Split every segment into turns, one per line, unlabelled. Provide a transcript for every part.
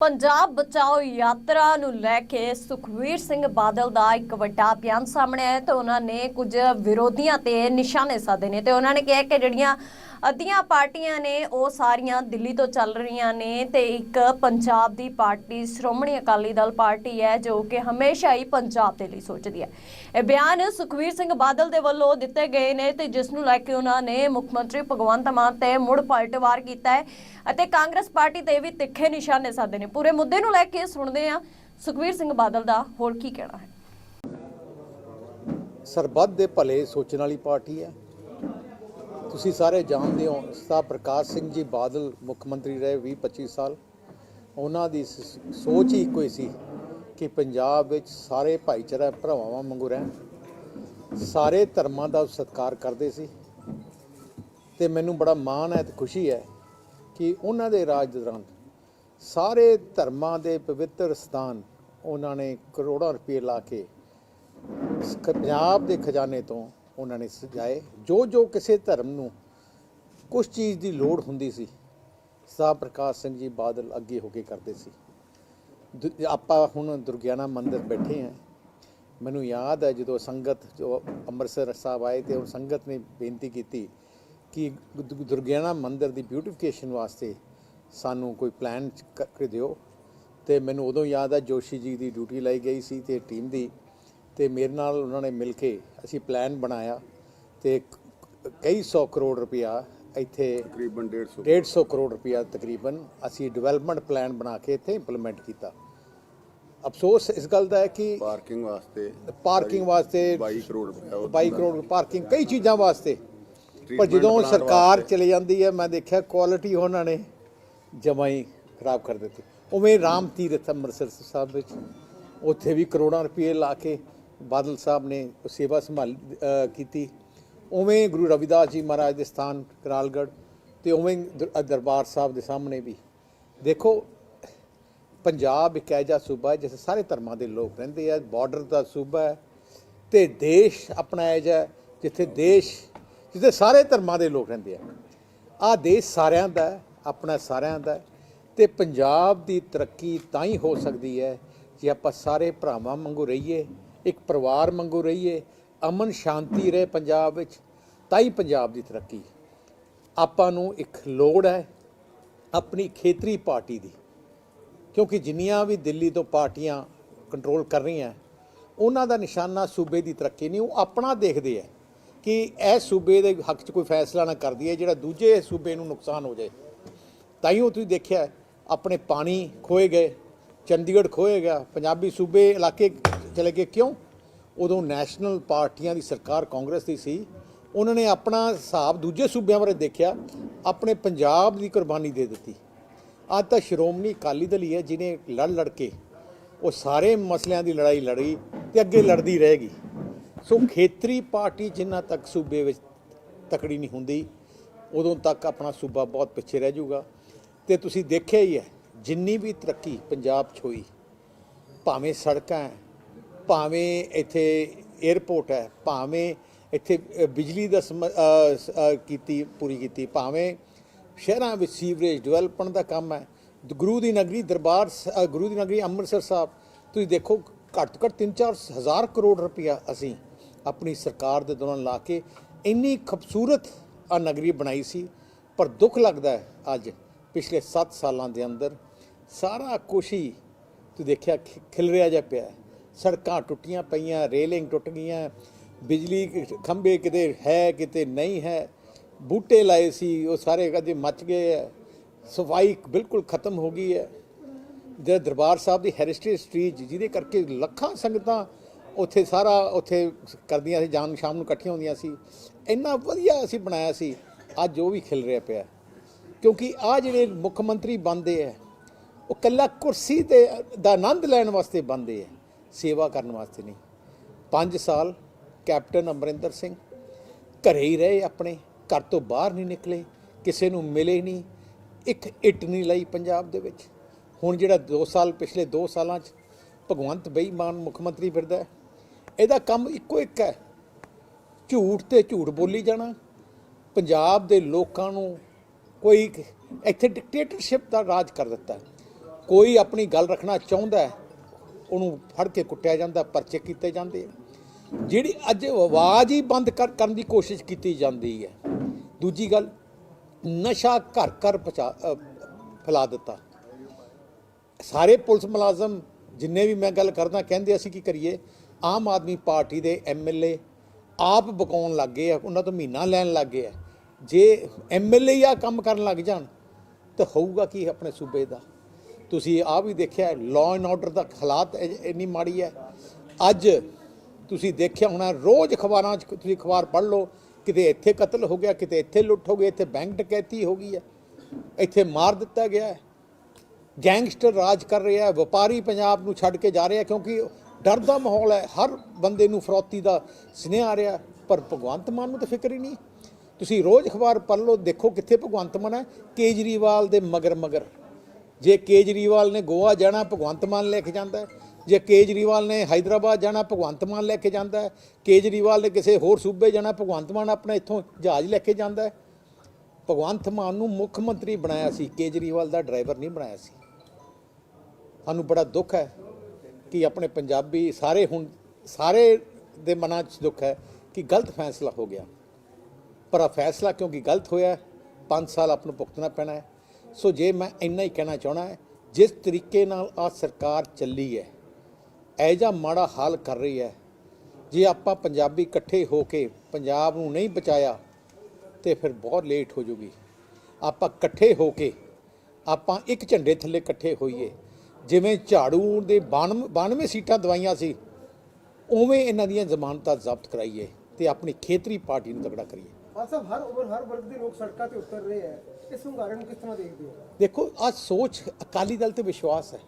ਪੰਜਾਬ ਬਚਾਓ ਯਾਤਰਾ ਨੂੰ ਲੈ ਕੇ ਸੁਖਵੀਰ ਸਿੰਘ ਬਾਦਲ ਦਾ ਇੱਕ ਵੱਡਾ ਬਿਆਨ ਸਾਹਮਣੇ ਆਇਆ ਤੇ ਉਹਨਾਂ ਨੇ ਕੁਝ ਵਿਰੋਧੀਆਂ ਤੇ ਨਿਸ਼ਾਨੇ ਸਾਧੇ ਨੇ ਤੇ ਉਹਨਾਂ ਨੇ ਕਿਹਾ ਕਿ ਜਿਹੜੀਆਂ ਅੱਧੀਆਂ ਪਾਰਟੀਆਂ ਨੇ ਉਹ ਸਾਰੀਆਂ ਦਿੱਲੀ ਤੋਂ ਚੱਲ ਰਹੀਆਂ ਨੇ ਤੇ ਇੱਕ ਪੰਜਾਬ ਦੀ ਪਾਰਟੀ, ਸ਼੍ਰੋਮਣੀ ਅਕਾਲੀ ਦਲ ਪਾਰਟੀ ਹੈ ਜੋ ਕਿ ਹਮੇਸ਼ਾ ਹੀ ਪੰਜਾਬ ਦੇ ਲਈ ਸੋਚਦੀ ਹੈ। ਇਹ ਬਿਆਨ ਸੁਖਵੀਰ ਸਿੰਘ ਬਾਦਲ ਦੇ ਵੱਲੋਂ ਦਿੱਤੇ ਗਏ ਨੇ ਤੇ ਜਿਸ ਨੂੰ ਲੈ ਕੇ ਉਹਨਾਂ ਨੇ ਮੁੱਖ ਮੰਤਰੀ ਭਗਵੰਤ ਮਾਨ ਤੇ ਮੁੜ ਪਲਟਵਾਰ ਕੀਤਾ ਹੈ ਅਤੇ ਕਾਂਗਰਸ ਪਾਰਟੀ ਤੇ ਵੀ ਤਿੱਖੇ ਨਿਸ਼ਾਨੇ ਸਾਧੇ ਨੇ। ਪੂਰੇ ਮੁੱਦੇ ਨੂੰ ਲੈ ਕੇ ਸੁਣਦੇ ਆ ਸੁਖਵੀਰ ਸਿੰਘ ਬਾਦਲ ਦਾ ਹੋਰ ਕੀ ਕਹਿਣਾ ਹੈ।
ਸਰਬੱਤ ਦੇ ਭਲੇ ਸੋਚਣ ਵਾਲੀ ਪਾਰਟੀ ਹੈ। ਤੁਸੀਂ ਸਾਰੇ ਜਾਣਦੇ ਹੋ ਸਤਾ ਪ੍ਰਕਾਸ਼ ਸਿੰਘ ਜੀ ਬਾਦਲ ਮੁੱਖ ਮੰਤਰੀ ਰਹੇ 20 25 ਸਾਲ। ਉਹਨਾਂ ਦੀ ਸ- ਸੋਚ ਹੀ ਇੱਕੋ ਹੀ ਸੀ ਕਿ ਪੰਜਾਬ ਵਿੱਚ ਸਾਰੇ ਭਾਈਚਾਰਾ ਭਰਾਵਾਂ ਵਾਂਗੂ ਰਹਿਣ। ਸਾਰੇ ਧਰਮਾਂ ਦਾ ਸਤਿਕਾਰ ਕਰਦੇ ਸੀ। ਤੇ ਮੈਨੂੰ ਬੜਾ ਮਾਣ ਹੈ ਤੇ ਖੁਸ਼ੀ ਹੈ ਕਿ ਉਹਨਾਂ ਦੇ ਰਾਜ ਦੌਰਾਨ ਸਾਰੇ ਧਰਮਾਂ ਦੇ ਪਵਿੱਤਰ ਸਥਾਨ ਉਹਨਾਂ ਨੇ ਕਰੋੜਾਂ ਰੁਪਏ ਲਾ ਕੇ ਪੰਜਾਬ ਦੇ ਖਜ਼ਾਨੇ ਤੋਂ ਉਹਨਾਂ ਨੇ ਸਜਾਏ। ਜੋ ਜੋ ਕਿਸੇ ਧਰਮ ਨੂੰ ਕੁਝ ਚੀਜ਼ ਦੀ ਲੋੜ ਹੁੰਦੀ ਸੀ ਸਾਹ ਪ੍ਰਕਾਸ਼ ਸਿੰਘ ਜੀ ਬਾਦਲ ਅੱਗੇ ਹੋ ਕੇ ਕਰਦੇ ਸੀ। ਦੁ- ਆਪਾਂ ਹੁਣ ਦੁਰਗਿਆਨਾ ਮੰਦਿਰ ਬੈਠੇ ਹਾਂ ਮੈਨੂੰ ਯਾਦ ਹੈ ਜਦੋਂ ਸੰਗਤ ਜੋ ਅੰਮ੍ਰਿਤਸਰ ਸਾਹਿਬ ਆਏ ਤੇ ਉਹ ਸੰਗਤ ਨੇ ਬੇਨਤੀ ਕੀਤੀ ਕਿ ਦੁ- ਦੁਰਗਿਆਨਾ ਮੰਦਿਰ ਦੀ ਬਿਊਟੀਫਿਕੇਸ਼ਨ ਵਾਸਤੇ ਸਾਨੂੰ ਕੋਈ ਪਲਾਨ ਕਰਕੇ ਦਿਓ। ਤੇ ਮੈਨੂੰ ਉਦੋਂ ਯਾਦ ਹੈ ਜੋਸ਼ੀ ਜੀ ਦੀ ਡਿਊਟੀ ਲਈ ਗਈ ਸੀ ਤੇ ਟੀਮ ਦੀ ਤੇ ਮੇਰੇ ਨਾਲ ਉਹਨਾਂ ਨੇ ਮਿਲ ਕੇ ਅਸੀਂ ਪਲਾਨ ਬਣਾਇਆ ਤੇ ਕਈ ਸੌ ਕਰੋੜ ਰੁਪਇਆ ਇੱਥੇ
ਤਕਰੀਬਨ 150
150 ਕਰੋੜ ਰੁਪਇਆ ਤਕਰੀਬਨ ਅਸੀਂ ਡਿਵੈਲਪਮੈਂਟ ਪਲਾਨ ਬਣਾ ਕੇ ਇੱਥੇ ਇੰਪਲੀਮੈਂਟ ਕੀਤਾ। ਅਫਸੋਸ ਇਸ ਗੱਲ ਦਾ ਹੈ ਕਿ
ਪਾਰਕਿੰਗ ਵਾਸਤੇ
ਪਾਰਕਿੰਗ ਵਾਸਤੇ
22 ਕਰੋੜ ਉਹ
22 ਕਰੋੜ ਪਾਰਕਿੰਗ ਕਈ ਚੀਜ਼ਾਂ ਵਾਸਤੇ। ਪਰ ਜਦੋਂ ਸਰਕਾਰ। ਚਲੀ ਜਾਂਦੀ ਹੈ ਮੈਂ ਦੇਖਿਆ ਕੁਆਲਿਟੀ ਉਹਨਾਂ ਨੇ ਜਮਾਂ ਹੀ ਖਰਾਬ ਕਰ ਦਿੱਤੀ। ਉਵੇਂ ਰਾਮ ਤੀਰਥ ਅੰਮ੍ਰਿਤਸਰ ਸਾਹਿਬ ਵਿੱਚ ਉੱਥੇ ਵੀ ਕਰੋੜਾਂ ਰੁਪਏ ਲਾ ਕੇ ਬਾਦਲ ਸਾਹਿਬ ਨੇ ਸੇਵਾ ਸੰਭਾਲ ਕੀਤੀ। ਉਵੇਂ ਗੁਰੂ ਰਵਿਦਾਸ ਜੀ ਮਹਾਰਾਜ ਦੇ ਸਥਾਨ ਕਰਾਲਗੜ੍ਹ ਤੇ ਉਵੇਂ ਦਰਬਾਰ ਸਾਹਿਬ ਦੇ ਸਾਹਮਣੇ ਵੀ। ਦੇਖੋ ਪੰਜਾਬ ਇੱਕ ਐਜਾ ਸੂਬਾ ਹੈ ਜਿੱਥੇ ਸਾਰੇ ਧਰਮਾਂ ਦੇ ਲੋਕ ਰਹਿੰਦੇ ਆ ਬਾਰਡਰ ਦਾ ਸੂਬਾ ਹੈ ਤੇ ਦੇਸ਼ ਆਪਣਾ ਐਜਾ ਹੈ, ਜਿੱਥੇ ਦੇਸ਼ ਜਿੱਥੇ ਸਾਰੇ ਧਰਮਾਂ ਦੇ ਲੋਕ ਰਹਿੰਦੇ ਆ। ਆ ਦੇਸ਼ ਸਾਰਿਆਂ ਦਾ ਆਪਣਾ ਸਾਰਿਆਂ ਦਾ ਹੈ ਤੇ ਪੰਜਾਬ ਦੀ ਤਰੱਕੀ ਤਾਂ ਹੀ ਹੋ ਸਕਦੀ ਹੈ ਜੇ ਆਪਾਂ ਸਾਰੇ ਭਰਾਵਾਂ ਵਾਂਗੂ ਰਹੀਏ। ਇੱਕ ਪਰਿਵਾਰ ਵਾਂਗੂ ਰਹੀਏ, ਅਮਨ ਸ਼ਾਂਤੀ ਰਹੇ ਪੰਜਾਬ ਵਿੱਚ, ਤਾਂ ਹੀ ਪੰਜਾਬ ਦੀ ਤਰੱਕੀ ਆਪਾਂ ਨੂੰ ਇੱਕ ਲੋੜ ਹੈ ਆਪਣੀ ਖੇਤਰੀ ਪਾਰਟੀ ਦੀ, ਕਿਉਂਕਿ ਜਿੰਨੀਆਂ ਵੀ ਦਿੱਲੀ ਤੋਂ ਪਾਰਟੀਆਂ ਕੰਟਰੋਲ ਕਰ ਰਹੀਆਂ, ਉਹਨਾਂ ਦਾ ਨਿਸ਼ਾਨਾ ਸੂਬੇ ਦੀ ਤਰੱਕੀ ਨਹੀਂ, ਉਹ ਆਪਣਾ ਦੇਖਦੇ ਆ ਕਿ ਇਹ ਸੂਬੇ ਦੇ ਹੱਕ 'ਚ ਕੋਈ ਫੈਸਲਾ ਨਾ ਕਰਦੀ ਹੈ ਜਿਹੜਾ ਦੂਜੇ ਸੂਬੇ ਨੂੰ ਨੁਕਸਾਨ ਹੋ ਜਾਏ। ਤਾਂ ਹੀ ਉਹ ਤੁਸੀਂ ਦੇਖਿਆ, ਆਪਣੇ ਪਾਣੀ ਖੋਏ ਗਏ, ਚੰਡੀਗੜ੍ਹ ਖੋਏ ਗਿਆ, ਪੰਜਾਬੀ ਸੂਬੇ ਇਲਾਕੇ ਚਲੇ ਗਏ। ਕਿਉਂ? ਉਦੋਂ ਨੈਸ਼ਨਲ ਪਾਰਟੀਆਂ ਦੀ ਸਰਕਾਰ ਕਾਂਗਰਸ ਦੀ ਸੀ। ਉਹਨਾਂ ਨੇ ਆਪਣਾ ਹਿਸਾਬ ਦੂਜੇ ਸੂਬਿਆਂ ਬਾਰੇ ਦੇਖਿਆ। ਆਪਣੇ ਪੰਜਾਬ ਦੀ ਕੁਰਬਾਨੀ ਦੇ ਦਿੱਤੀ। ਅੱਜ ਤਾਂ ਸ਼੍ਰੋਮਣੀ ਅਕਾਲੀ ਦਲ ਹੀ ਹੈ ਜਿਨੇ ਲੜ ਲੜ ਕੇ ਉਹ ਸਾਰੇ ਮਸਲਿਆਂ ਦੀ ਲੜਾਈ ਲੜੀ ਤੇ ਅੱਗੇ ਲੜਦੀ ਰਹੇਗੀ। ਸੋ ਖੇਤਰੀ ਪਾਰਟੀ ਜਿੰਨਾ ਤੱਕ ਸੂਬੇ ਵਿੱਚ ਤਕੜੀ ਨਹੀਂ ਹੁੰਦੀ, ਉਦੋਂ ਤੱਕ ਆਪਣਾ ਸੂਬਾ ਬਹੁਤ ਪਿੱਛੇ ਰਹਿ ਜਾਊਗਾ। ਤੇ ਤੁਸੀਂ ਦੇਖਿਆ ਹੀ ਹੈ, ਜਿੰਨੀ ਵੀ ਤਰੱਕੀ ਪੰਜਾਬ 'ਚ ਹੋਈ, ਭਾਵੇਂ ਸੜਕਾਂ ਹੈ ਭਾਵੇਂ ਇੱਥੇ 에ਅਰਪੋਰਟ ਹੈ, ਭਾਵੇਂ ਇੱਥੇ ਬਿਜਲੀ ਦਾ ਸਮ- ਕੀਤੀ, ਪੂਰੀ ਕੀਤੀ, ਭਾਵੇਂ ਸ਼ਹਿਰਾਂ ਵਿੱਚ ਸੀਵਰੇਜ ਡਿਵੈਲਪਮੈਂਟ ਦਾ ਕੰਮ ਹੈ ਗੁਰੂ ਦੀ ਨਗਰੀ ਦਰਬਾਰ ਗੁਰੂ ਦੀ ਨਗਰੀ ਅੰਮ੍ਰਿਤਸਰ ਸਾਹਿਬ, ਤੁਸੀਂ ਦੇਖੋ ਘੱਟ ਤੋਂ ਘੱਟ 3-4 ਹਜ਼ਾਰ ਕਰੋੜ ਰੁਪਇਆ ਅਸੀਂ ਆਪਣੀ ਸਰਕਾਰ ਦੇ ਦੌਰਾਨ ਲਾ ਕੇ ਇੰਨੀ ਖੂਬਸੂਰਤ ਆ ਨਗਰੀ ਬਣਾਈ ਸੀ, ਪਰ ਦੁੱਖ ਲੱਗਦਾ ਹੈ ਅੱਜ, ਪਿਛਲੇ 7 ਸਾਲਾਂ ਦੇ ਅੰਦਰ ਸਾਰਾ ਕੁਛ ਹੀ ਤੂੰ ਦੇਖਿਆ ਖਿ- ਖਿਲਰਿਆ ਜਿਹਾ ਪਿਆ ਸੜਕਾਂ ਟੁੱਟੀਆਂ ਪਈਆਂ, ਰੇਲਿੰਗ ਟੁੱਟ ਗਈਆਂ, ਬਿਜਲੀ ਖੰਭੇ ਕਿਤੇ ਹੈ, ਕਿਤੇ ਨਹੀਂ ਹੈ, ਬੂਟੇ ਲਾਏ ਸੀ, ਉਹ ਸਾਰੇ ਕਦੇ ਮੱਚ ਗਏ ਹੈ ਸਫ਼ਾਈ ਬਿਲਕੁਲ ਖਤਮ ਹੋ ਗਈ ਹੈ। ਜਿਹੜਾ ਦਰਬਾਰ ਸਾਹਿਬ ਦੀ ਹੈਰੀਟੇਜ ਸਟਰੀਟ ਜਿਹਦੇ ਕਰਕੇ ਲੱਖਾਂ ਸੰਗਤਾਂ ਉੱਥੇ ਸਾਰਾ ਉੱਥੇ ਕਰਦੀਆਂ ਸੀ ਜਾਨ ਸ਼ਾਮ ਨੂੰ ਇਕੱਠੀਆਂ ਹੁੰਦੀਆਂ ਸੀ। ਇੰਨਾ ਵਧੀਆ ਅਸੀਂ ਬਣਾਇਆ ਸੀ, ਅੱਜ ਉਹ ਵੀ ਖਿਲ ਰਿਹਾ ਪਿਆ। ਕਿਉਂਕਿ ਆ ਜਿਹੜੇ ਮੁੱਖ ਮੰਤਰੀ ਬਣਦੇ ਆ, ਉਹ ਕੱਲਾ ਕੁਰਸੀ ਤੇ ਦਾ ਆਨੰਦ ਲੈਣ ਵਾਸਤੇ ਬਣਦੇ ਆ। ਸੇਵਾ ਕਰਨ ਵਾਸਤੇ ਨਹੀਂ। 5 ਸਾਲ ਕੈਪਟਨ ਅਮਰਿੰਦਰ ਸਿੰਘ ਘਰੇ ਹੀ ਰਹੇ ਆਪਣੇ, ਘਰ ਤੋਂ ਬਾਹਰ ਨਹੀਂ ਨਿਕਲੇ, ਕਿਸੇ ਨੂੰ ਮਿਲੇ ਨਹੀਂ, ਇੱਕ ਇੱਟ ਨਹੀਂ ਲਈ ਪੰਜਾਬ ਦੇ ਵਿੱਚ। ਹੁਣ ਜਿਹੜਾ 2 ਸਾਲ, ਪਿਛਲੇ 2 ਸਾਲਾਂ 'ਚ ਭਗਵੰਤ ਬੇਈਮਾਨ ਮੁੱਖ ਮੰਤਰੀ ਫਿਰਦਾ ਇਹਦਾ ਕੰਮ ਇੱਕੋ ਇੱਕ ਹੈ। ਝੂਠ ਤੇ ਝੂਠ ਬੋਲੀ ਜਾਣਾ, ਪੰਜਾਬ ਦੇ ਲੋਕਾਂ ਨੂੰ ਕੋਈ ਇੱਥੇ ਡਿਕਟੇਟਰਸ਼ਿਪ ਦਾ ਰਾਜ ਕਰ ਦਿੱਤਾ ਕੋਈ ਆਪਣੀ ਗੱਲ ਰੱਖਣਾ ਚਾਹੁੰਦਾ ਹੈ ਉਹਨੂੰ ਫੜ ਕੇ ਕੁੱਟਿਆ ਜਾਂਦਾ, ਪਰਚੇ ਕੀਤੇ ਜਾਂਦੇ ਜਿਹੜੀ ਅੱਜ ਆਵਾਜ਼ ਹੀ ਬੰਦ ਕਰ- ਕਰਨ ਦੀ ਕੋਸ਼ਿਸ਼ ਕੀਤੀ ਜਾਂਦੀ ਹੈ। ਦੂਜੀ ਗੱਲ, ਨਸ਼ਾ ਘਰ ਘਰ ਪਹੁੰਚਾ ਫੈਲਾ ਦਿੱਤਾ। ਸਾਰੇ ਪੁਲਿਸ ਮੁਲਾਜ਼ਮ ਜਿੰਨੇ ਵੀ ਮੈਂ ਗੱਲ ਕਰਦਾ, ਕਹਿੰਦੇ ਅਸੀਂ ਕੀ ਕਰੀਏ? ਆਮ ਆਦਮੀ ਪਾਰਟੀ ਦੇ ਐਮਐਲਏ ਆਪ ਬਕਾਉਣ ਲੱਗ ਗਏ ਆ, ਉਹਨਾਂ ਤੋਂ ਮਹੀਨਾ ਲੈਣ ਲੱਗ ਗਏ ਆ। ਜੇ ਐਮਐਲਏ ਆ ਕੰਮ ਕਰਨ ਲੱਗ ਜਾਣ, ਤਾਂ ਹੋਊਗਾ ਕੀ ਆਪਣੇ ਸੂਬੇ ਦਾ? ਤੁਸੀਂ ਆ ਵੀ ਦੇਖਿਆ ਲਾਅ ਐਂਡ ਆਰਡਰ ਦਾ ਹਾਲਾਤ ਇੰਨੀ ਮਾੜੀ ਹੈ। ਅੱਜ ਤੁਸੀਂ ਦੇਖਿਆ ਹੋਣਾ, ਰੋਜ਼ ਅਖਬਾਰਾਂ 'ਚ ਤੁਸੀਂ ਅਖਬਾਰ ਪੜ੍ਹ ਲਓ, ਕਿਤੇ ਇੱਥੇ ਕਤਲ ਹੋ ਗਿਆ, ਕਿਤੇ ਇੱਥੇ ਲੁੱਟ ਹੋ ਗਈ, ਇੱਥੇ ਬੈਂਕ ਡਕੈਤੀ ਹੋ ਗਈ ਹੈ। ਇੱਥੇ ਮਾਰ ਦਿੱਤਾ ਗਿਆ ਹੈ। ਗੈਂਗਸਟਰ ਰਾਜ ਕਰ ਰਿਹਾ ਹੈ, ਵਪਾਰੀ ਪੰਜਾਬ ਨੂੰ ਛੱਡ ਕੇ ਜਾ ਰਿਹਾ ਕਿਉਂਕਿ ਡਰ ਦਾ ਮਾਹੌਲ ਹੈ। ਹਰ ਬੰਦੇ ਨੂੰ ਫਰੋਤੀ ਦਾ ਸੁਨੇਹਾ ਆ ਰਿਹਾ ਪਰ ਭਗਵੰਤ ਮਾਨ ਨੂੰ ਤਾਂ ਫਿਕਰ ਹੀ ਨਹੀਂ। ਤੁਸੀਂ ਰੋਜ਼ ਅਖਬਾਰ ਪੜ੍ਹ ਲਓ, ਦੇਖੋ ਕਿੱਥੇ ਭਗਵੰਤ ਮਾਨ ਹੈ, ਕੇਜਰੀਵਾਲ ਦੇ ਮਗਰ ਮਗਰ ਜੇ ਕੇਜਰੀਵਾਲ ਨੇ ਗੋਆ ਜਾਣਾ, ਭਗਵੰਤ ਮਾਨ ਲੈ ਕੇ ਜਾਂਦਾ ਜੇ ਕੇਜਰੀਵਾਲ ਨੇ ਹైదరాబాద్ ਜਾਣਾ, ਭਗਵੰਤ ਮਾਨ ਲੈ ਕੇ ਜਾਂਦਾ ਕੇਜਰੀਵਾਲ ਨੇ ਕਿਸੇ ਹੋਰ ਸੂਬੇ ਜਾਣਾ, ਭਗਵੰਤ ਮਾਨ ਆਪਣਾ ਇੱਥੋਂ ਜਹਾਜ਼ ਲੈ ਕੇ ਜਾਂਦਾ ਭਗਵੰਤ ਮਾਨ ਨੂੰ ਮੁੱਖ ਮੰਤਰੀ ਬਣਾਇਆ ਸੀ, ਕੇਜਰੀਵਾਲ ਦਾ ਡਰਾਈਵਰ ਨਹੀਂ ਬਣਾਇਆ ਸੀ। ਸਾਨੂੰ ਬੜਾ ਦੁੱਖ ਹੈ ਕਿ ਆਪਣੇ ਪੰਜਾਬੀ ਸਾਰੇ ਹੁਣ, ਸਾਰੇ ਦੇ ਮਨਾਂ 'ਚ ਦੁੱਖ ਹੈ ਕਿ ਗਲਤ ਫੈਸਲਾ ਹੋ ਗਿਆ। ਪਰ ਆ ਫੈਸਲਾ ਕਿਉਂਕਿ ਗਲਤ ਹੋਇਆ 5 ਸਾਲ ਆਪ ਨੂੰ ਭੁਗਤਣਾ ਪੈਣਾ ਹੈ। ਸੋ ਜੇ ਮੈਂ ਇੰਨਾ ਹੀ ਕਹਿਣਾ ਚਾਹਣਾ ਹੈ, ਜਿਸ ਤਰੀਕੇ ਨਾਲ ਆ ਸਰਕਾਰ ਚੱਲੀ ਹੈ, ਇਹ ਜਿਹਾ ਮਾੜਾ ਹਾਲ ਕਰ ਰਹੀ ਹੈ, ਜੇ ਆਪਾਂ ਪੰਜਾਬੀ ਇਕੱਠੇ ਹੋ ਕੇ ਪੰਜਾਬ ਨੂੰ ਨਹੀਂ ਬਚਾਇਆ, ਤੇ ਫਿਰ ਬਹੁਤ ਲੇਟ ਹੋ ਜੂਗੀ। ਆਪਾਂ ਇਕੱਠੇ ਹੋ ਕੇ, ਆਪਾਂ ਇੱਕ ਝੰਡੇ ਥੱਲੇ ਇਕੱਠੇ ਹੋਈਏ, ਜਿਵੇਂ ਝਾੜੂ ਦੇ 92 92 ਸੀਟਾਂ ਦਵਾਈਆਂ ਸੀ, ਉਵੇਂ ਇਹਨਾਂ ਦੀਆਂ ਜ਼ਮਾਨਤਾਂ ਜ਼ਬਤ ਕਰਾਈਏ ਤੇ ਆਪਣੀ ਖੇਤਰੀ ਪਾਰਟੀ ਨੂੰ ਤਕੜਾ ਕਰੀਏ।
ਸਾਹਿਬ ਹਰ ਉਮਰ, ਹਰ ਵਰਗ ਦੇ ਲੋਕ ਸੜਕਾਂ ਤੇ ਉਤਰ ਰਹੇ ਹੈ। ਇਸ ਹੁੰਗਾਰੇ ਨੂੰ ਕਿਸ ਤਰ੍ਹਾਂ ਦੇਖਦੇ ਹੋ?
ਦੇਖੋ ਆ ਸੋਚ ਅਕਾਲੀ ਦਲ ਤੇ ਵਿਸ਼ਵਾਸ ਹੈ।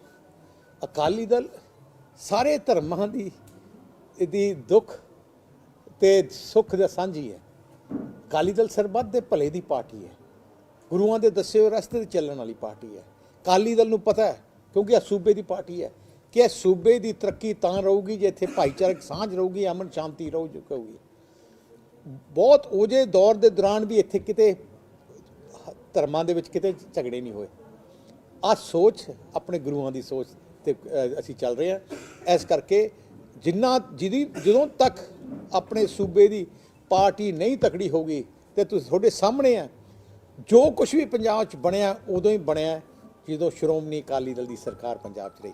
ਅਕਾਲੀ ਦਲ ਸਾਰੇ ਧਰਮਾਂ ਦੀ ਇਹਦੀ ਦੁੱਖ ਤੇ ਸੁੱਖ ਦਾ ਸਾਂਝੀ ਹੈ। ਅਕਾਲੀ ਦਲ ਸਰਬੱਤ ਦੇ ਭਲੇ ਦੀ ਪਾਰਟੀ ਹੈ। ਗੁਰੂਆਂ ਦੇ ਦੱਸੇ ਹੋਏ ਰਸਤੇ ਤੇ ਚੱਲਣ ਵਾਲੀ ਪਾਰਟੀ ਹੈ। ਅਕਾਲੀ ਦਲ ਨੂੰ ਪਤਾ ਹੈ, ਕਿਉਂਕਿ ਇਹ ਸੂਬੇ ਦੀ ਪਾਰਟੀ ਹੈ, ਕਿ ਇਹ ਸੂਬੇ ਦੀ ਤਰੱਕੀ ਤਾਂ ਰਹੂਗੀ ਜੇ ਇੱਥੇ ਭਾਈਚਾਰਕ ਸਾਂਝ ਰਹੂਗੀ, ਅਮਨ ਸ਼ਾਂਤੀ ਰਹੂਗੀ। ਬਹੁਤ ਉਹਦੇ ਦੌਰ ਦੇ ਦੌਰਾਨ ਵੀ ਇੱਥੇ ਕਿਤੇ ਧਰਮਾਂ ਦੇ ਵਿੱਚ ਕਿਤੇ ਝਗੜੇ ਨਹੀਂ ਹੋਏ। ਆ ਸੋਚ, ਆਪਣੇ ਗੁਰੂਆਂ ਦੀ ਸੋਚ ਤੇ ਅਸੀਂ ਚੱਲ ਰਹੇ ਹਾਂ। ਇਸ ਕਰਕੇ ਜਿੰਨਾ, ਜਿਹਦੀ, ਜਦੋਂ ਤੱਕ ਆਪਣੇ ਸੂਬੇ ਦੀ ਪਾਰਟੀ ਨਹੀਂ ਤਕੜੀ ਹੋਗੀ ਤੇ ਤੁਸੀਂ ਤੁਹਾਡੇ ਸਾਹਮਣੇ ਆ, ਜੋ ਕੁਝ ਵੀ ਪੰਜਾਬ 'ਚ ਬਣਿਆ, ਉਦੋਂ ਹੀ ਬਣਿਆ, ਜਦੋਂ ਸ਼੍ਰੋਮਣੀ ਅਕਾਲੀ ਦਲ ਦੀ ਸਰਕਾਰ ਪੰਜਾਬ 'ਚ ਰਹੀ।